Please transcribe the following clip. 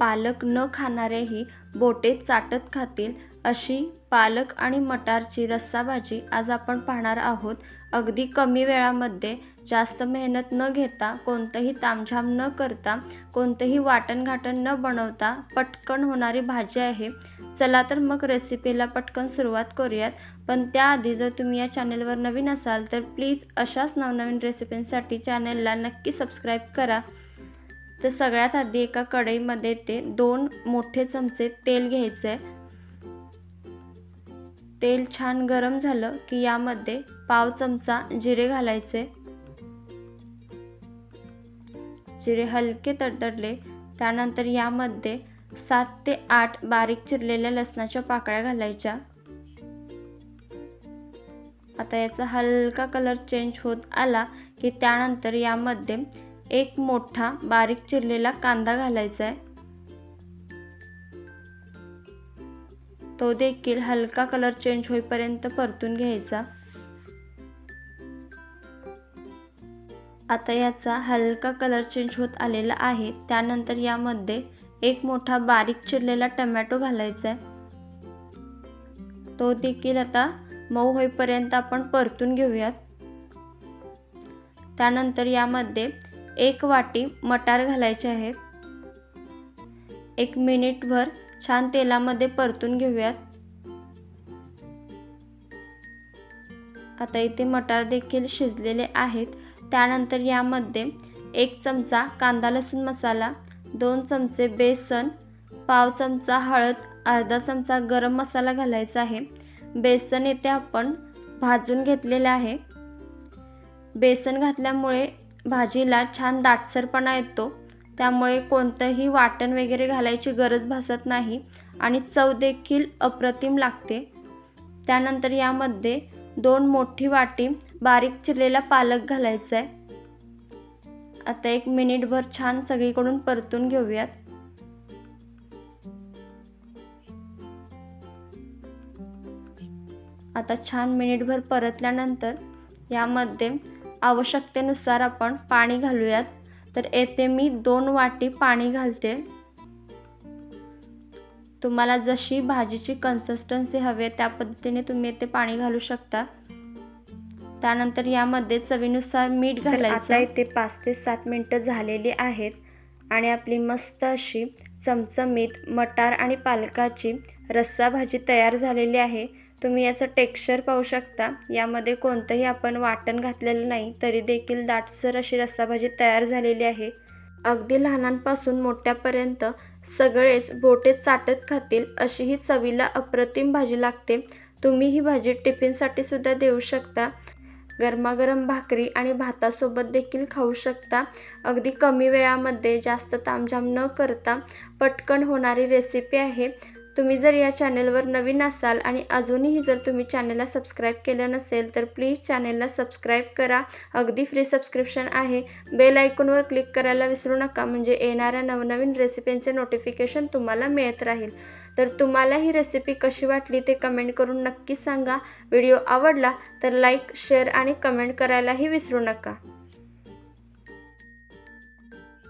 पालक न खाणारेही बोटे चाटत खातील अशी पालक आणि मटारची रस्सा भाजी आज आपण पाहणार आहोत. अगदी कमी वेळामध्ये जास्त मेहनत न घेता कोणतंही तामझाम न करता कोणतंही वाटणघाटण न बनवता पटकन होणारी भाजी आहे. चला तर मग रेसिपीला पटकन सुरुवात करूयात. पण त्याआधी जर तुम्ही या चॅनलवर नवीन असाल तर प्लीज अशाच नवनवीन रेसिपींसाठी चॅनलला नक्की सबस्क्राईब करा. तर सगळ्यात आधी एका कढईमध्ये ते दोन मोठे चमचे तेल घ्यायचे आहे तेल छान गरम झालं की यामध्ये पाव चमचा जिरे घालायचे. जिरे हलके तडतडले त्यानंतर यामध्ये सात ते आठ बारीक चिरलेल्या लसणाच्या पाकळ्या घालायच्या. आता याचा हलका कलर चेंज होत आला की त्यानंतर यामध्ये एक मोठा बारीक चिरलेला कांदा घालायचा आहे तो देखील हलका कलर चेंज होईपर्यंत परतून घ्यायचा. आता याचा हलका कलर चेंज होत आलेला आहे. त्यानंतर यामध्ये एक मोठा बारीक चिरलेला टमॅटो घालायचा आहे तो देखील आता मऊ होईपर्यंत आपण परतून घेऊयात. त्यानंतर यामध्ये एक वाटी मटार घालायचे आहेत. एक मिनिटभर छान तेलामध्ये परतून घेऊयात. आता इथे मटार देखील शिजलेले आहेत. त्यानंतर यामध्ये एक चमचा कांदा लसूण मसाला दोन चमचे बेसन पाव चमचा हळद अर्धा चमचा गरम मसाला घालायचा आहे. बेसन येथे आपण भाजून घेतलेले आहे. बेसन घातल्यामुळे भाजीला छान दाटसरपणा येतो. त्यामुळे कोणतंही वाटण वगैरे घालायची गरज भासत नाही आणि चव देखील अप्रतिम लागते. त्यानंतर यामध्ये दोन मोठी वाटी बारीक चिरलेला पालक घालायचा आहे आता एक मिनिटभर छान सगळीकडून परतून घेऊयात. आता छान मिनिटभर परतल्यानंतर यामध्ये आवश्यकतेनुसार आपण पाणी घालूयात. तर येथे मी दोन वाटी पाणी घालते. तुम्हाला जशी भाजीची कन्सिस्टन्सी हवी त्या पद्धतीने तुम्ही येथे पाणी घालू शकता. त्यानंतर यामध्ये चवीनुसार मीठ घालायचं आता इथे पाच ते सात मिनटं झालेली आहेत आणि आपली मस्त अशी चमचमीत मटार आणि पालकाची रस्सा भाजी तयार झालेली आहे. तुम्ही याचं टेक्स्चर पाहू शकता. यामध्ये कोणतंही आपण वाटण घातलेलं नाही तरी देखील दाटसर अशी रस्साभाजी तयार झालेली आहे. अगदी लहानांपासून मोठ्यापर्यंत सगळेच बोटे चाटत खातील अशी ही चवीला अप्रतिम भाजी लागते. तुम्ही ही भाजी टिफिनसाठी सुद्धा देऊ शकता. गरमागरम भाकरी आणि भातासोबत देखील खाऊ शकता. अगदी कमी वेळामध्ये जास्त तामझाम न करता पटकन होणारी रेसिपी आहे. तुम्ही जर या चॅनलवर नवीन असाल आणि अजूनही जर तुम्ही चॅनलला सबस्क्राईब केलं नसेल तर प्लीज चॅनलला सबस्क्राईब करा. अगदी फ्री सबस्क्रिप्शन आहे. बेल आयकॉनवर क्लिक करायला विसरू नका म्हणजे येणाऱ्या नवनवीन रेसिपींचे नोटिफिकेशन तुम्हाला मिळत राहील. तर तुम्हाला ही रेसिपी कशी वाटली ते कमेंट करून नक्की सांगा. व्हिडिओ आवडला तर लाईक शेअर आणि कमेंट करायलाही विसरू नका.